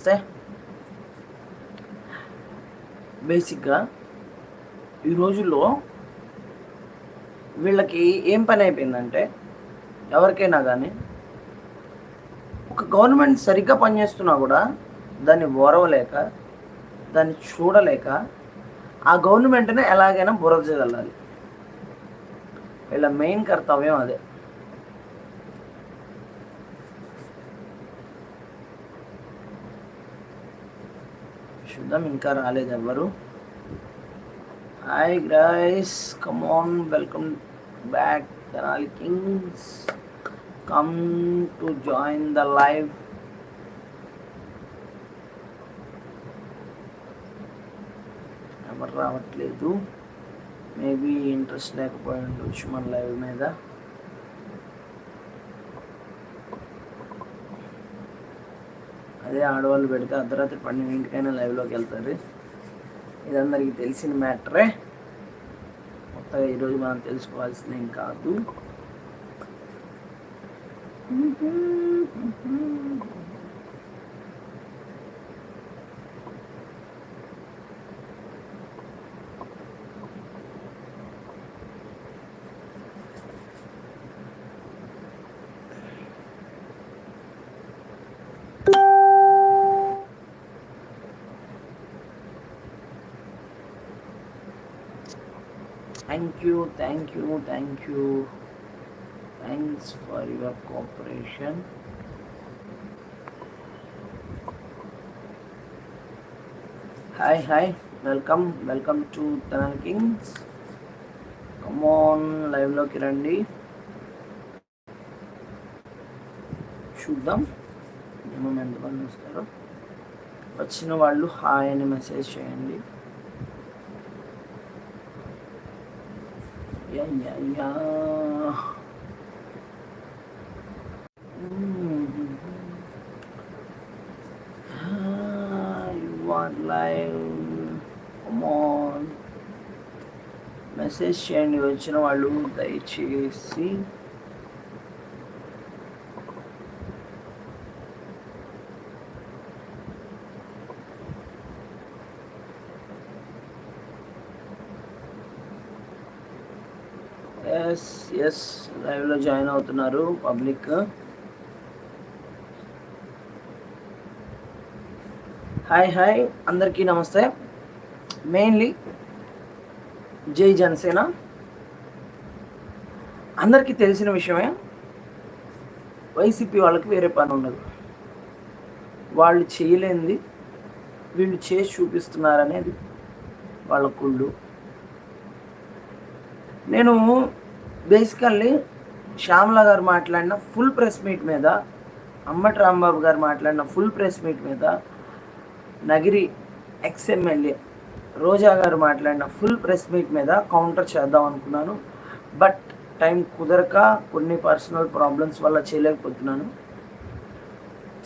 వస్తే బేసిక్గా ఈ రోజుల్లో వీళ్ళకి ఏం పని అయిపోయిందంటే ఎవరికైనా కానీ ఒక గవర్నమెంట్ సరిగ్గా పనిచేస్తున్నా కూడా దాన్ని ఓరవలేక దాన్ని చూడలేక ఆ గవర్నమెంట్ని ఎలాగైనా బురద చేయగలాలి వీళ్ళ మెయిన్ కర్తవ్యం అదే. చూద్దాం ఇంకా రాలేదు ఎవరు. Hi Grace come on welcome back Tenali kings. Come to join the live ఎవరు రావట్లేదు. మేబీ ఇంట్రెస్ట్ లేకపోయి ఉండొచ్చు మన లైవ్ మీద. అదే ఆడవాళ్ళు పెడితే అర్ధరాత్రి పన్నెండింటికైనా లైవ్లోకి వెళ్తారు. ఇది అందరికీ తెలిసిన మ్యాటరే. కొత్తగా ఈరోజు మనం తెలుసుకోవాల్సింది ఏం కాదు. Mm-hmm. Mm-hmm thank you thank you thank you thanks for your cooperation hi hi welcome welcome to Tenali kings come on లైవ్లోకి రండి. చూద్దాం. మినిమం ఎంతమంది వస్తారో. వచ్చిన వాళ్ళు హాయ్ అని మెసేజ్ చేయండి. Yeah, yeah, yeah. Mm. Ah, you want live? Come on. Message చేయండి వచ్చిన వాళ్ళు దయచేసి S S లైవ్లో జాయిన్ అవుతున్నారు పబ్లిక్ హాయ్ హాయ్ అందరికీ నమస్తే. మెయిన్లీ జై జనసేన. అందరికీ తెలిసిన విషయమే వైసీపీ వాళ్ళకి వేరే పని ఉండదు. వాళ్ళు చేయలేనిది వీళ్ళు చేసి చూపిస్తున్నారనేది వాళ్ళ కుళ్ళు. నేను బేసికల్లీ శ్యామల గారు మాట్లాడిన ఫుల్ ప్రెస్ మీట్ మీద అమ్మటి రాంబాబు గారు మాట్లాడిన ఫుల్ ప్రెస్ మీట్ మీద నగిరి ఎక్స్ఎమ్మెల్యే రోజా గారు మాట్లాడిన ఫుల్ ప్రెస్ మీట్ మీద కౌంటర్ చేద్దాం అనుకున్నాను. బట్ టైం కుదరక కొన్ని పర్సనల్ ప్రాబ్లమ్స్ వల్ల చేయలేకపోతున్నాను.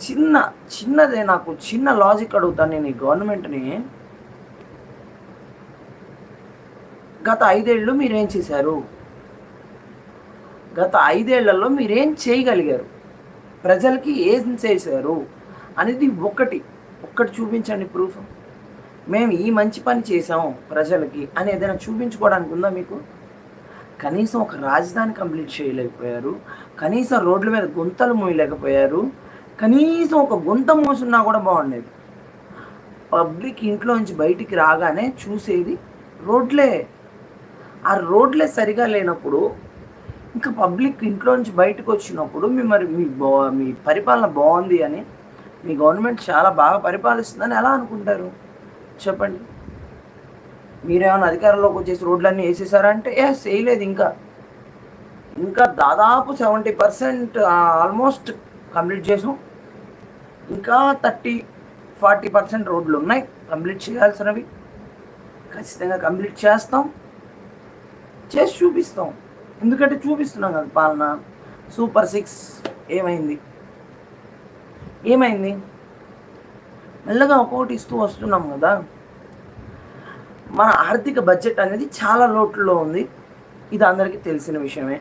చిన్న చిన్నదే నాకు చిన్న లాజిక్ అడుగుతాను నేను ఈ గవర్నమెంట్ని గత ఐదేళ్ళు మీరేం చేశారు? గత ఐదేళ్ళలో మీరేం చేయగలిగారు? ప్రజలకి ఏం చేశారు? అనేది ఒకటి. ఒక్కటి చూపించండి ప్రూఫ్. మేము ఈ మంచి పని చేసాము ప్రజలకి అని ఏదైనా చూపించుకోవడానికి ఉందా మీకు? కనీసం ఒక రాజధాని కంప్లీట్ చేయలేకపోయారు. కనీసం రోడ్ల మీద గుంతలు మూయలేకపోయారు. కనీసం ఒక గుంత మూసున్నా కూడా బాగుండేది. పబ్లిక్ ఇంట్లో నుంచి బయటికి రాగానే చూసేది రోడ్లే. ఆ రోడ్లే సరిగా లేనప్పుడు ఇంకా పబ్లిక్ ఇంట్లో నుంచి బయటకు వచ్చినప్పుడు మీ మరి మీ బా మీ పరిపాలన బాగుంది అని మీ గవర్నమెంట్ చాలా బాగా పరిపాలిస్తుందని ఎలా అనుకుంటారు? చెప్పండి. మీరేమైనా అధికారంలోకి వచ్చేసి రోడ్లన్నీ వేసేసారా అంటే ఎస్ వేయలేదు ఇంకా. ఇంకా దాదాపు సెవెంటీ పర్సెంట్ ఆల్మోస్ట్ కంప్లీట్ చేసాం. ఇంకా థర్టీ ఫార్టీ పర్సెంట్ రోడ్లు ఉన్నాయి. కంప్లీట్ చేయాల్సినవి. ఖచ్చితంగా కంప్లీట్ చేస్తాం. చేసి చూపిస్తాం. ఎందుకంటే చూపిస్తున్నాం కదా పాలన. సూపర్ సిక్స్ ఏమైంది? ఏమైంది? మెల్లగా ఒక్కొక్కటి ఇస్తూ వస్తున్నాం కదా. మన ఆర్థిక బడ్జెట్ అనేది చాలా లోటులో ఉంది. ఇది అందరికీ తెలిసిన విషయమే.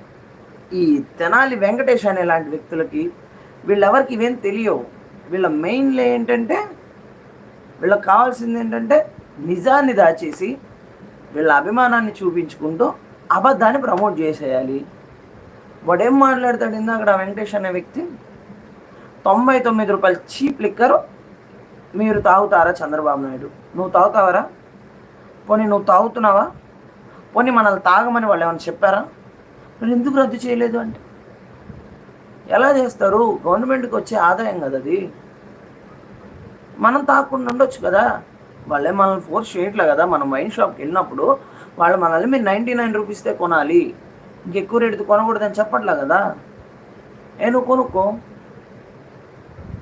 ఈ తెనాలి వెంకటేష్ అనే లాంటి వ్యక్తులకి వీళ్ళెవరికి ఇవేం తెలియవు. వీళ్ళ మెయిన్లే ఏంటంటే వీళ్ళకి కావాల్సింది ఏంటంటే నిజాన్ని దాచేసి వీళ్ళ అభిమానాన్ని చూపించుకుంటూ అబద్ధాన్ని ప్రమోట్ చేసేయాలి. వాడేం మాట్లాడతాడు ఇందాక అక్కడ వెంకటేష్ అనే వ్యక్తి? తొంభై తొమ్మిది రూపాయలు చీప్ లిక్కరు మీరు తాగుతారా చంద్రబాబు నాయుడు? నువ్వు తాగుతావరా? పోనీ నువ్వు తాగుతున్నావా? పోనీ మనల్ని తాగమని వాళ్ళు ఏమైనా చెప్పారా? మరి ఎందుకు రద్దు చేయలేదు అంటే? ఎలా చేస్తారు? గవర్నమెంట్కి వచ్చే ఆదాయం కదా అది. మనం తాగకుండా ఉండొచ్చు కదా. వాళ్ళే మనల్ని ఫోర్స్ చేయట్లే కదా. మనం వైన్ షాప్కి వెళ్ళినప్పుడు వాళ్ళు మనల్ని మీరు నైంటీ నైన్ రూపీస్తే కొనాలి. ఇంకెక్కువ రేటుతో కొనకూడదని చెప్పట్లే కదా? నేను కొనుక్కో.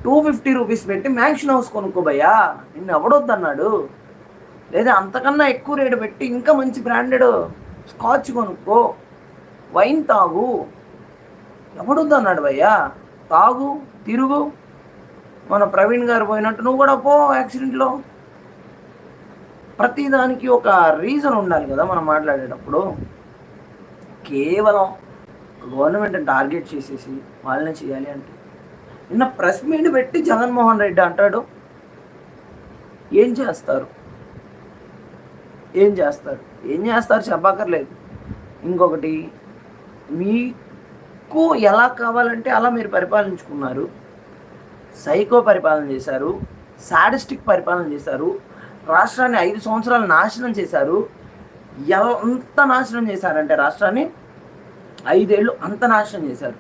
టూ ఫిఫ్టీ రూపీస్ పెట్టి మ్యాక్షన్ హౌస్ కొనుక్కో భయ్యా. నిన్ను ఎవడొద్దన్నాడు లేదా అంతకన్నా ఎక్కువ రేటు పెట్టి ఇంకా మంచి బ్రాండెడ్ స్కాచ్ కొనుక్కో. వైన్ తాగు. ఎవడొద్దన్నాడు భయ్యా? తాగు తిరుగు. మన ప్రవీణ్ గారు పోయినట్టు నువ్వు కూడా పో యాక్సిడెంట్లో. ప్రతిదానికి ఒక రీజన్ ఉండాలి కదా మనం మాట్లాడేటప్పుడు. కేవలం గవర్నమెంట్ టార్గెట్ చేసేసి వాళ్ళనే చేయాలి అంటే. నిన్న ప్రెస్ మీట్ పెట్టి జగన్మోహన్ రెడ్డి అంటాడు ఏం చేస్తారు? ఏం చేస్తారు? ఏం చేస్తారు చెప్పక్కర్లేదు. ఇంకొకటి మీకు ఎలా కావాలంటే అలా మీరు పరిపాలించుకున్నారు. సైకో పరిపాలన చేశారు సాడిస్టిక్ పరిపాలన చేశారు రాష్ట్రాన్ని ఐదు సంవత్సరాలు నాశనం చేశారు. ఎంత నాశనం చేశారంటే రాష్ట్రాన్ని ఐదేళ్ళు అంత నాశనం చేశారు.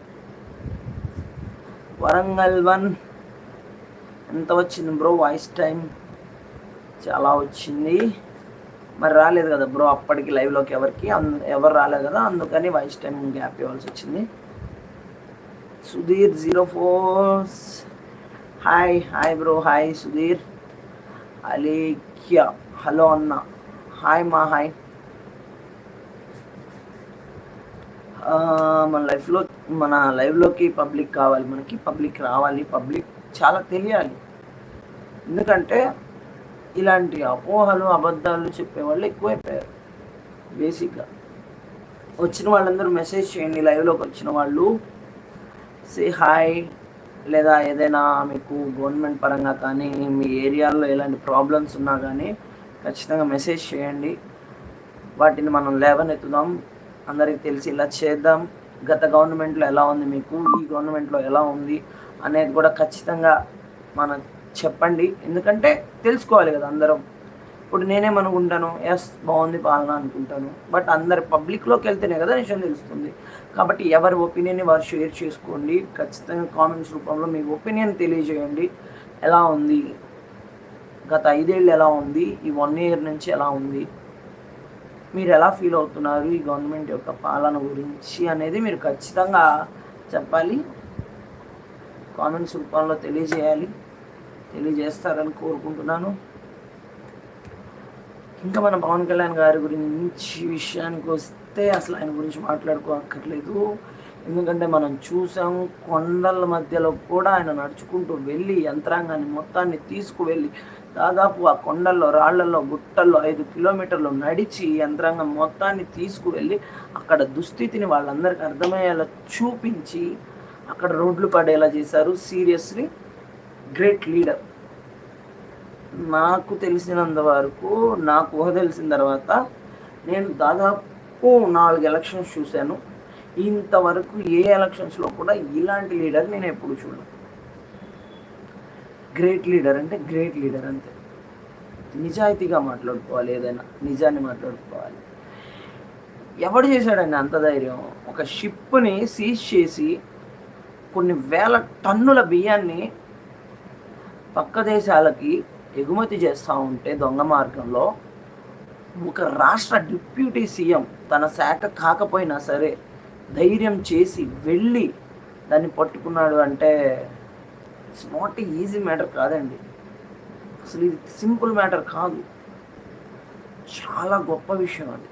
వరంగల్ వన్ ఎంత వచ్చింది బ్రో? వాయిస్ టైం చాలా వచ్చింది. మరి రాలేదు కదా బ్రో అప్పటికి లైవ్లోకి ఎవరికి? ఎవరు రాలేదు కదా? అందుకని వాయిస్ టైం గ్యాప్ ఇవ్వాల్సి వచ్చింది. Sudheer zero four hi hi bro hi Sudheer. Alekhya. Hello అన్న. హాయ్ మా హాయ్. మన లైఫ్లో మన లైవ్లోకి పబ్లిక్ కావాలి మనకి పబ్లిక్ రావాలి పబ్లిక్ చాలా తెలియాలి. ఎందుకంటే ఇలాంటి అపోహలు అబద్ధాలు చెప్పేవాళ్ళు ఎక్కువైపోయారు బేసిక్గా. వచ్చిన వాళ్ళందరూ మెసేజ్ చేయండి లైవ్లోకి వచ్చిన వాళ్ళు. సే హాయ్ లేదా ఏదైనా మీకు గవర్నమెంట్ పరంగా కానీ మీ ఏరియాలో ఎలాంటి ప్రాబ్లమ్స్ ఉన్నా కానీ ఖచ్చితంగా మెసేజ్ చేయండి. వాటిని మనం లేవనెత్తుదాం. అందరికి తెలిసి ఇలా చేద్దాం. గత గవర్నమెంట్లో ఎలా ఉంది మీకు? ఈ గవర్నమెంట్లో ఎలా ఉంది? అనేది కూడా ఖచ్చితంగా మనం చెప్పండి. ఎందుకంటే తెలుసుకోవాలి కదా అందరం. ఇప్పుడు నేనేమనుకుంటాను ఎస్ బాగుంది పాలన అనుకుంటాను. బట్ అందరి పబ్లిక్లోకి వెళ్తేనే కదా విషయం తెలుస్తుంది. కాబట్టి ఎవరి ఒపీనియన్ని వారు షేర్ చేసుకోండి. ఖచ్చితంగా కామెంట్స్ రూపంలో మీ ఒపీనియన్ తెలియజేయండి. ఎలా ఉంది? గత ఐదేళ్ళు ఎలా ఉంది? ఈ వన్ ఇయర్ నుంచి ఎలా ఉంది? మీరు ఎలా ఫీల్ అవుతున్నారు? ఈ గవర్నమెంట్ యొక్క పాలన గురించి అనేది మీరు ఖచ్చితంగా చెప్పాలి. కామెంట్స్ రూపంలో తెలియజేయాలి. తెలియజేస్తారని కోరుకుంటున్నాను. ఇంకా మన పవన్ కళ్యాణ్ గారి గురించి విషయానికి వస్తే అసలు ఆయన గురించి మాట్లాడుకోక్కర్లేదు. ఎందుకంటే మనం చూసాం కొండల మధ్యలో కూడా ఆయన నడుచుకుంటూ వెళ్ళి యంత్రాంగాన్ని మొత్తాన్ని తీసుకువెళ్ళి దాదాపు ఆ కొండల్లో రాళ్ళలో గుట్టల్లో ఐదు కిలోమీటర్లు నడిచి యంత్రాంగం మొత్తాన్ని తీసుకువెళ్ళి అక్కడ దుస్థితిని వాళ్ళందరికీ అర్థమయ్యేలా చూపించి అక్కడ రోడ్లు పడేలా చేశారు. Seriously great leader. నాకు తెలిసినంత వరకు నాకు ఊహ తెలిసిన తర్వాత నేను దాదాపు నాలుగు ఎలక్షన్స్ చూశాను. ఇంతవరకు ఏ ఎలక్షన్స్లో కూడా ఇలాంటి లీడర్ నేను ఎప్పుడు చూడను. గ్రేట్ లీడర్ అంటే గ్రేట్ లీడర్ అంతే. నిజాయితీగా మాట్లాడుకోవాలి ఏదైనా నిజాన్ని మాట్లాడుకోవాలి. ఎవడు చేశాడండి అంత ధైర్యం? ఒక షిప్ని సీజ్ చేసి కొన్ని వేల టన్నుల బియ్యాన్ని పక్క దేశాలకి ఎగుమతి చేస్తూ ఉంటే దొంగ మార్గంలో ఒక రాష్ట్ర డిప్యూటీ సీఎం తన శాఖ కాకపోయినా సరే ధైర్యం చేసి వెళ్ళి దాన్ని పట్టుకున్నాడు అంటే ఇట్స్ నాట్ ఈజీ మ్యాటర్ కాదండి. అసలు ఇది సింపుల్ మ్యాటర్ కాదు. చాలా గొప్ప విషయం అది.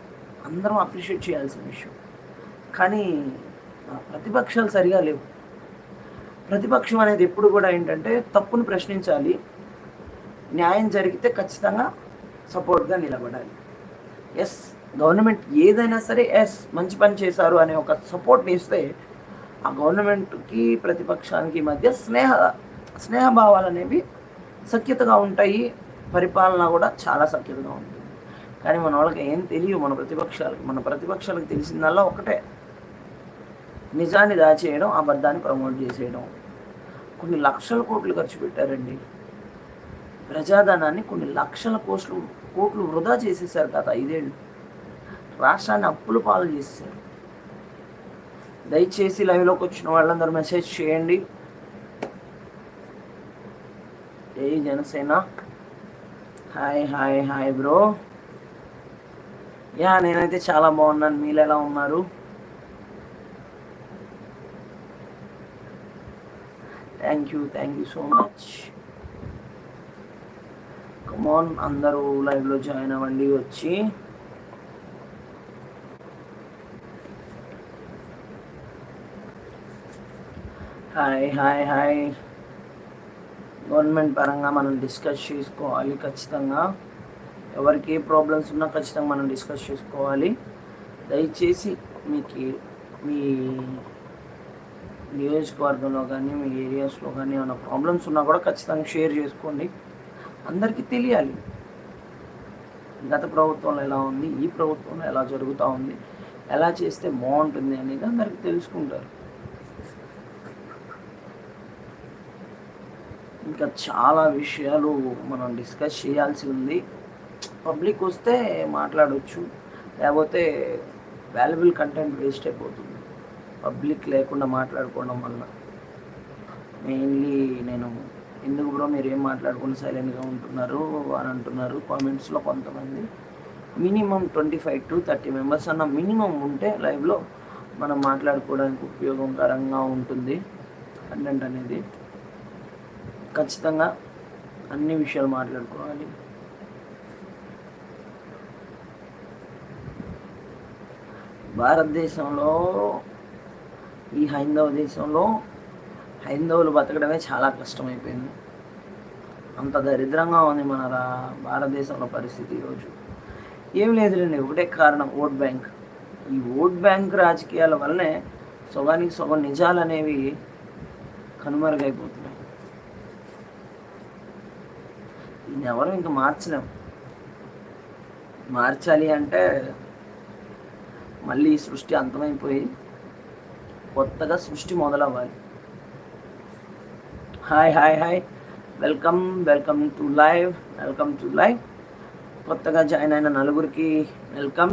అందరం అప్రిషియేట్ చేయాల్సిన విషయం. కానీ ప్రతిపక్షాలు సరిగా లేవు. ప్రతిపక్షం అనేది ఎప్పుడు కూడా ఏంటంటే తప్పును ప్రశ్నించాలి న్యాయం జరిగితే ఖచ్చితంగా సపోర్ట్గా నిలబడాలి. ఎస్ గవర్నమెంట్ ఏదైనా సరే ఎస్ మంచి పని చేశారు అనే ఒక సపోర్ట్ని ఇస్తే ఆ గవర్నమెంట్కి ప్రతిపక్షానికి మధ్య స్నేహ స్నేహభావాలు అనేవి సఖ్యతగా ఉంటాయి. పరిపాలన కూడా చాలా సఖ్యతగా ఉంటుంది. కానీ మన వాళ్ళకి ఏం తెలియదు మన ప్రతిపక్షాలకి. మన ప్రతిపక్షాలకు తెలిసిందల్లా ఒకటే. నిజాన్ని దాచేయడం అబద్ధాన్ని ప్రమోట్ చేసేయడం. కొన్ని లక్షల కోట్లు ఖర్చు పెట్టారండి. ప్రజాధనాన్ని కొన్ని లక్షల కోట్లు కోట్లు వృధా చేసేసారు గత ఐదేళ్ళు. రాష్ట్రాన్ని అప్పులు పాలు చేశారు దయచేసి లైవ్లోకి వచ్చిన వాళ్ళందరూ మెసేజ్ చేయండి. ఏ Janasena? Hi hi hi bro. Yeah నేనైతే చాలా బాగున్నాను. మీరు ఎలా ఉన్నారు? Thank you thank you so much. Come on అందరూ లైవ్లో జాయిన్ అవ్వండి వచ్చి. హాయ్ హాయ్ హాయ్ గవర్నమెంట్ పరంగా మనం డిస్కస్ చేసుకోవాలి ఖచ్చితంగా. ఎవరికి ఏ ప్రాబ్లమ్స్ ఉన్నా ఖచ్చితంగా మనం డిస్కస్ చేసుకోవాలి. దయచేసి మీకు మీ నియోజకవర్గంలో కానీ మీ ఏరియాస్లో కానీ ఏమైనా ప్రాబ్లమ్స్ ఉన్నా కూడా ఖచ్చితంగా షేర్ చేసుకోండి. అందరికీ తెలియాలి. గత ప్రభుత్వంలో ఎలా ఉంది? ఈ ప్రభుత్వంలో ఎలా జరుగుతూ ఉంది? ఎలా చేస్తే బాగుంటుంది అనేది అందరికీ తెలుసుకుంటారు. ఇంకా చాలా విషయాలు మనం డిస్కస్ చేయాల్సి ఉంది. పబ్లిక్ వస్తే మాట్లాడవచ్చు లేకపోతే వాల్యుబుల్ కంటెంట్ వేస్ట్ అయిపోతుంది. పబ్లిక్ లేకుండా మాట్లాడుకోవడం వల్ల. మెయిన్లీ నేను ఎందుకు బ్రో మీరు ఏం మాట్లాడకుండా సైలెంట్గా ఉంటున్నారు? అని అంటున్నారు కామెంట్స్లో కొంతమంది. Minimum twenty five to thirty members అన్న మినిమం ఉంటే లైవ్లో మనం మాట్లాడుకోవడానికి ఉపయోగకరంగా ఉంటుంది. కంటెంట్ అనేది. ఖచ్చితంగా అన్ని విషయాలు మాట్లాడుకోవాలి. భారతదేశంలో ఈ హైందవ దేశంలో హైందవులు బతకడమే చాలా కష్టమైపోయింది. అంత దరిద్రంగా ఉంది మన రా భారతదేశంలో పరిస్థితి ఈరోజు. ఏం లేదులేండి ఒకటే కారణం ఓట్ బ్యాంక్. ఈ ఓట్ బ్యాంక్ రాజకీయాల వల్లనే సగానికి సగం నిజాలు అనేవి కనుమరుగైపోతున్నాయి. దీన్ని ఎవరు? ఇంకా మార్చలేం. మార్చాలి అంటే మళ్ళీ సృష్టి అంతమైపోయి కొత్తగా సృష్టి మొదలవ్వాలి. Hi hi hi welcome welcome to live welcome to live కొత్తగా జాయిన్ అయిన నలుగురికి వెల్కమ్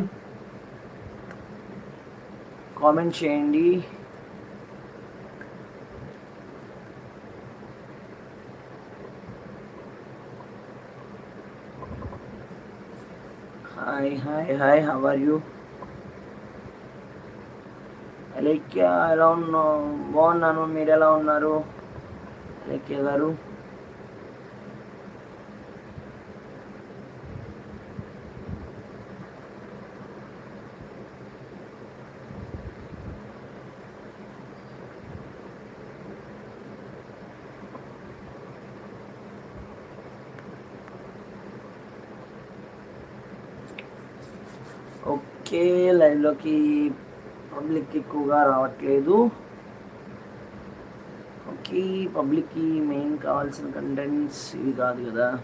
కామెంట్ చేయండి. Hi hi hi how are you Alekhya ఎలా ఉన్నావు బాగున్నాను మీరు ఎలా ఉన్నారు? అలేఖ్య గారు ఓకే లైవ్లోకి పబ్లిక్ ఎక్కువగా రావట్లేదు ఓకే పబ్లిక్కి మెయిన్ కావాల్సిన కంటెంట్స్ ఇవి కాదు కదా.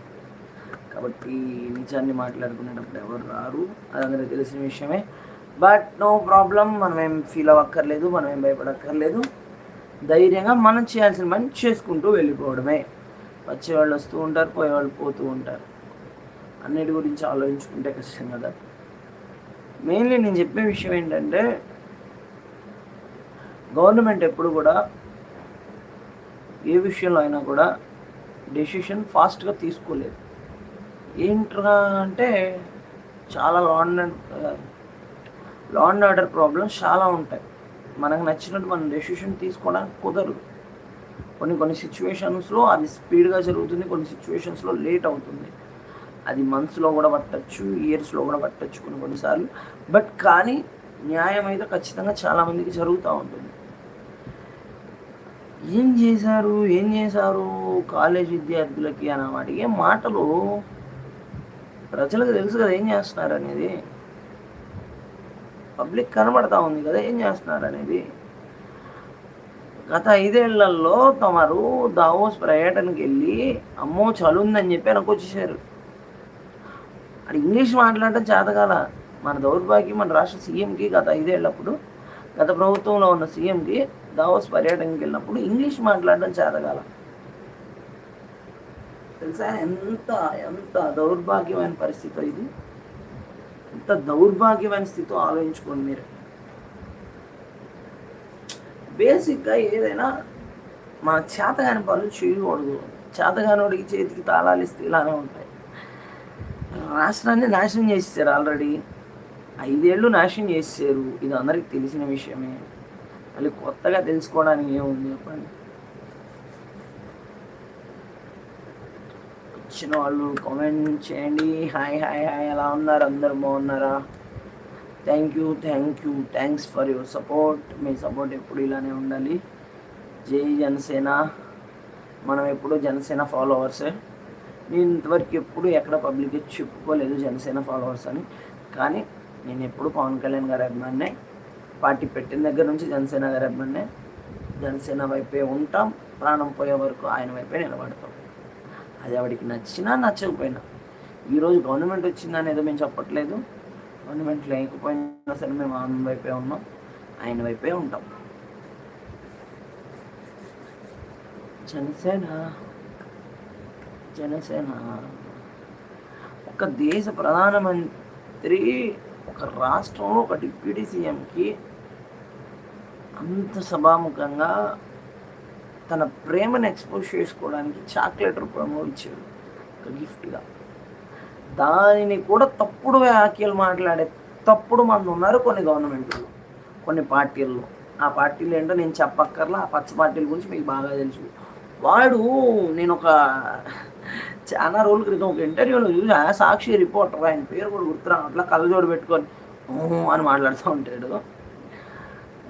కాబట్టి నిజాన్ని మాట్లాడుకునేటప్పుడు ఎవరు రారు? అది అందరికీ తెలిసిన విషయమే. బట్ నో ప్రాబ్లం మనం ఏం ఫీల్ అవ్వక్కర్లేదు మనం ఏం భయపడక్కర్లేదు. ధైర్యంగా మనం చేయాల్సిన పని చేసుకుంటూ వెళ్ళిపోవడమే. వచ్చేవాళ్ళు వస్తూ ఉంటారు పోయేవాళ్ళు పోతూ ఉంటారు. అన్నిటి గురించి ఆలోచించుకుంటే కష్టం కదా. మెయిన్లీ నేను చెప్పే విషయం ఏంటంటే గవర్నమెంట్ ఎప్పుడు కూడా ఏ విషయంలో అయినా కూడా డెసిషన్ ఫాస్ట్గా తీసుకోలేదు. ఏంట్రా అంటే చాలా law and law and order problems చాలా ఉంటాయి. మనకు నచ్చినట్టు మనం డెసిషన్ తీసుకోవడానికి కుదరదు. కొన్ని కొన్ని సిచ్యువేషన్స్లో అది స్పీడ్గా జరుగుతుంది కొన్ని సిచ్యువేషన్స్లో లేట్ అవుతుంది. అది మంత్స్లో కూడా పట్టచ్చు ఇయర్స్లో కూడా పట్టచ్చు కొన్ని కొన్నిసార్లు బట్ కానీ న్యాయం అయితే ఖచ్చితంగా చాలామందికి జరుగుతూ ఉంటుంది. ఏం చేశారు? ఏం చేశారు? కాలేజ్ విద్యార్థులకి అని అడిగే మాటలు ప్రజలకు తెలుసు కదా ఏం చేస్తున్నారు అనేది. పబ్లిక్ కనబడతా ఉంది కదా ఏం చేస్తున్నారు అనేది. గత ఐదేళ్ళలో తమరు దావోస్ పర్యటనకి వెళ్ళి అమ్మో చలుందని చెప్పి వెనక్కి వచ్చేసారు. అది ఇంగ్లీష్ మాట్లాడటం చేతగాల. మన దౌర్భాగ్యం మన రాష్ట్ర సీఎంకి గత ఐదేళ్ళప్పుడు గత ప్రభుత్వంలో ఉన్న సీఎంకి దావోస్ పర్యటనకి వెళ్ళినప్పుడు ఇంగ్లీష్ మాట్లాడడం చేతగాల. తెలుసా? ఎంత ఎంత దౌర్భాగ్యమైన పరిస్థితి ఇది. ఎంత దౌర్భాగ్యమైన స్థితి ఆలోచించుకోండి మీరు. బేసిక్గా ఏదైనా మన చేతగాని పనులు చేయకూడదు. చేతగానోడికి చేతికి తాళాలు ఇస్తే ఇలానే ఉంటాయి. రాష్ట్రాన్ని నాశనం చేసేసారు ఆల్రెడీ. ఐదేళ్ళు నాశనం చేసేసారు ఇది అందరికి తెలిసిన విషయమే. మళ్ళీ కొత్తగా తెలుసుకోవడానికి ఏముంది చెప్పండి? వచ్చిన వాళ్ళు కామెంట్ చేయండి. హాయ్ హాయ్ హాయ్ ఎలా ఉన్నారు? అందరు బాగున్నారా? Thank you thank you thanks for your support me support ఎప్పుడు ఇలానే ఉండాలి. జై జనసేన. మనం ఎప్పుడు జనసేన ఫాలోవర్సే నేను ఇంతవరకు ఎప్పుడు ఎక్కడ పబ్లిక్గా చెప్పుకోలేదు జనసేన ఫాలోవర్స్ అని. కానీ నేను ఎప్పుడు పవన్ కళ్యాణ్ గారి అభిమానినే పార్టీ పెట్టిన దగ్గర నుంచి జనసేన గారి జనసేన వైపే ఉంటాం ప్రాణం పోయే వరకు ఆయన వైపే నిలబడతాం. అది ఆవిడికి నచ్చినా నచ్చకపోయినా. ఈరోజు గవర్నమెంట్ వచ్చిందని ఏదో మేము చెప్పట్లేదు. గవర్నమెంట్ లేకపోయినా సరే మేము ఆయన వైపే ఉన్నాం ఆయన వైపే ఉంటాం. జనసేన జనసేన. ఒక దేశ ప్రధానమంత్రి ఒక రాష్ట్రంలో ఒక డిప్యూటీ సీఎంకి అంత సభాముఖంగా తన ప్రేమను ఎక్స్పోజ్ చేసుకోవడానికి చాక్లెట్ రూపంలో ఇచ్చాడు. ఒక గిఫ్ట్గా దానిని కూడా తప్పుడు వ్యాఖ్యలు మాట్లాడే తప్పుడు మంది ఉన్నారు కొన్ని గవర్నమెంట్లు కొన్ని పార్టీల్లో. ఆ పార్టీలు ఏంటో నేను చెప్పక్కర్లా ఆ పచ్చ పార్టీల గురించి మీకు బాగా తెలుసు. వాడు నేను ఒక చాలా రోజుల క్రితం ఒక ఇంటర్వ్యూలో చూసా సాక్షి రిపోర్టర్ ఆయన పేరు కూడా గుర్తురా అట్లా కళ్ళజోడు పెట్టుకొని అని మాట్లాడుతూ ఉంటాడు.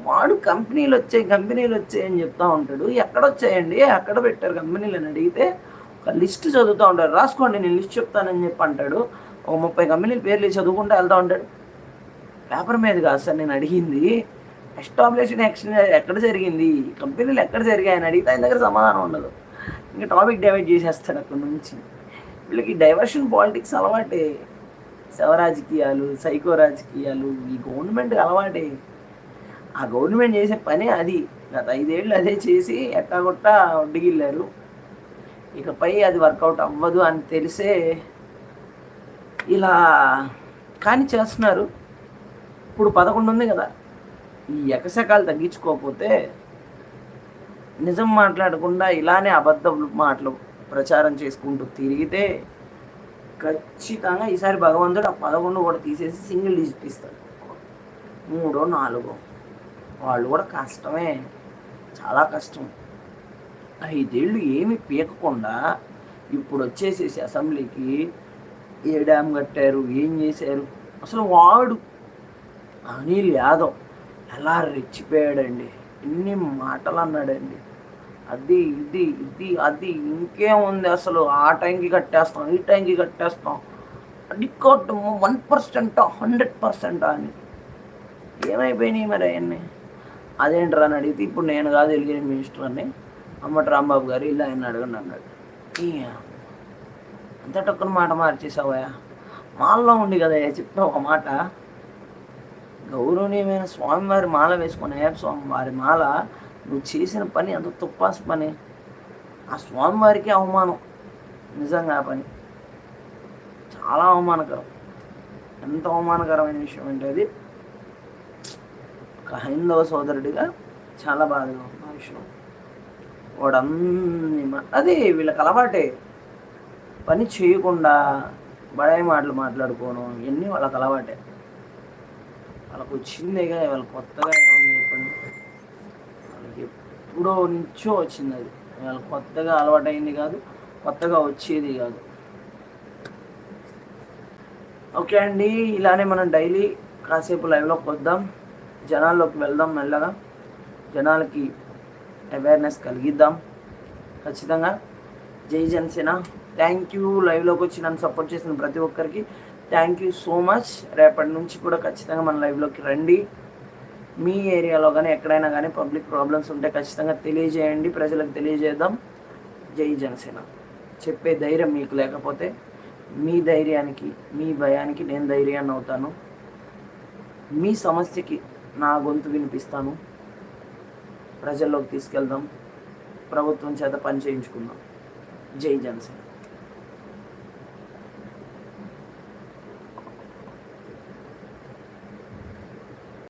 వాడు కంపెనీలు వచ్చాయి కంపెనీలు వచ్చాయి అని చెప్తా ఉంటాడు. ఎక్కడ వచ్చాయండి ఎక్కడ పెట్టారు కంపెనీలు అని అడిగితే ఒక లిస్ట్ చదువుతూ ఉంటాడు. రాసుకోండి నేను లిస్ట్ చెప్తానని చెప్పి అంటాడు. ఒక ముప్పై కంపెనీల పేర్లు చదువుకుంటూ వెళ్తూ ఉంటాడు. పేపర్ మీద కాదు సార్ నేను అడిగింది. ఎస్టాబ్లిష్డ్ యాక్షన్ ఎక్కడ జరిగింది? కంపెనీలు ఎక్కడ జరిగాయి అని అడిగితే ఆయన దగ్గర సమాధానం ఉండదు. ఇంకా టాపిక్ డైవర్ట్ చేసేస్తాడు అక్కడ నుంచి. వీళ్ళకి డైవర్షన్ పాలిటిక్స్ అలవాటే. శవ రాజకీయాలు సైకో రాజకీయాలు ఈ గవర్నమెంట్ అలవాటే. ఆ గవర్నమెంట్ చేసే పని అది. గత ఐదేళ్ళు అదే చేసి ఎట్టాగొట్ట ఒడ్డిగిల్లారు. ఇకపై అది వర్కౌట్ అవ్వదు అని తెలిసే ఇలా కానీ చేస్తున్నారు. ఇప్పుడు పదకొండు ఉంది కదా. ఈ ఎకశకాలు తగ్గించుకోకపోతే నిజం మాట్లాడకుండా ఇలానే అబద్ధ మాటలు ప్రచారం చేసుకుంటూ తిరిగితే ఖచ్చితంగా ఈసారి భగవంతుడు ఆ పదకొండు కూడా తీసేసి సింగిల్ డిజిట్ ఇస్తాడు. మూడో నాలుగో. వాళ్ళు కూడా కష్టమే. చాలా కష్టం. ఐదేళ్ళు ఏమి పీకకుండా ఇప్పుడు వచ్చేసేసి అసెంబ్లీకి ఏ డ్యామ్ కట్టారు ఏం చేశారు? అసలు వాడు అనిల్ యాదవ్ ఎలా రెచ్చిపోయాడండి. ఎన్ని మాటలు అన్నాడండి అది ఇది ఇది అది ఇంకేముంది అసలు? ఆ టైంకి కట్టేస్తాం ఈ టైంకి కట్టేస్తాం. అది వన్ పర్సెంట్ హండ్రెడ్ పర్సెంట్ అని. ఏమైపోయినాయి మరి అవన్నీ అదేంట్రా అని అడిగితే ఇప్పుడు నేను కాదు వెలిగిన మినిస్టర్ అని అమ్మటి రాంబాబు గారు ఇలా ఆయన అడగండి అన్నాడు. ఈ అంతటొక్కన మాట మార్చేసావా మాల్లో ఉండి కదా చెప్తావు ఒక మాట? గౌరవనీయమైన స్వామివారి మాల వేసుకున్న అయ్యప్ప స్వామి వారి మాల? నువ్వు చేసిన పని అంత తుప్పాసి పని. ఆ స్వామివారికి అవమానం. నిజంగా ఆ పని. చాలా అవమానకరం. ఎంత అవమానకరమైన విషయం అంటే అది ఒక హైందవ సోదరుడిగా చాలా బాధగా ఉంది ఆ విషయం వాడు వీళ్ళకి అలవాటే. పని చేయకుండా బడాయి మాటలు మాట్లాడుకోవడం ఇవన్నీ వాళ్ళకి అలవాటే. వాళ్ళకు వచ్చిందేగా వాళ్ళు కొత్తగా ఏముంది చెప్పండి. వాళ్ళకి ఎప్పుడో నుంచో వచ్చింది అది. వాళ్ళు కొత్తగా అలవాటైంది కాదు కొత్తగా వచ్చేది కాదు. ఓకే అండి ఇలానే మనం డైలీ కాసేపు లైవ్లోకి వద్దాం. జనాల్లోకి వెళ్దాం మెల్లగా జనాలకి అవేర్నెస్ కలిగిద్దాం. ఖచ్చితంగా. జై జనసేన. థ్యాంక్ యూ లైవ్లోకి వచ్చి నన్ను సపోర్ట్ చేసిన ప్రతి ఒక్కరికి థ్యాంక్ యూ సో మచ్ రేపటి నుంచి కూడా ఖచ్చితంగా మన లైవ్లోకి రండి. మీ ఏరియాలో కానీ ఎక్కడైనా కానీ పబ్లిక్ ప్రాబ్లమ్స్ ఉంటే ఖచ్చితంగా తెలియజేయండి. ప్రజలకు తెలియజేద్దాం. జై జనసేన. చెప్పే ధైర్యం మీకు లేకపోతే మీ ధైర్యానికి మీ భయానికి నేను ధైర్యాన్ని అవుతాను. మీ సమస్యకి నా గొంతు వినిపిస్తాను. ప్రజల్లోకి తీసుకెళ్దాం. ప్రభుత్వం చేత పని చేయించుకుందాం. జై జనసేన.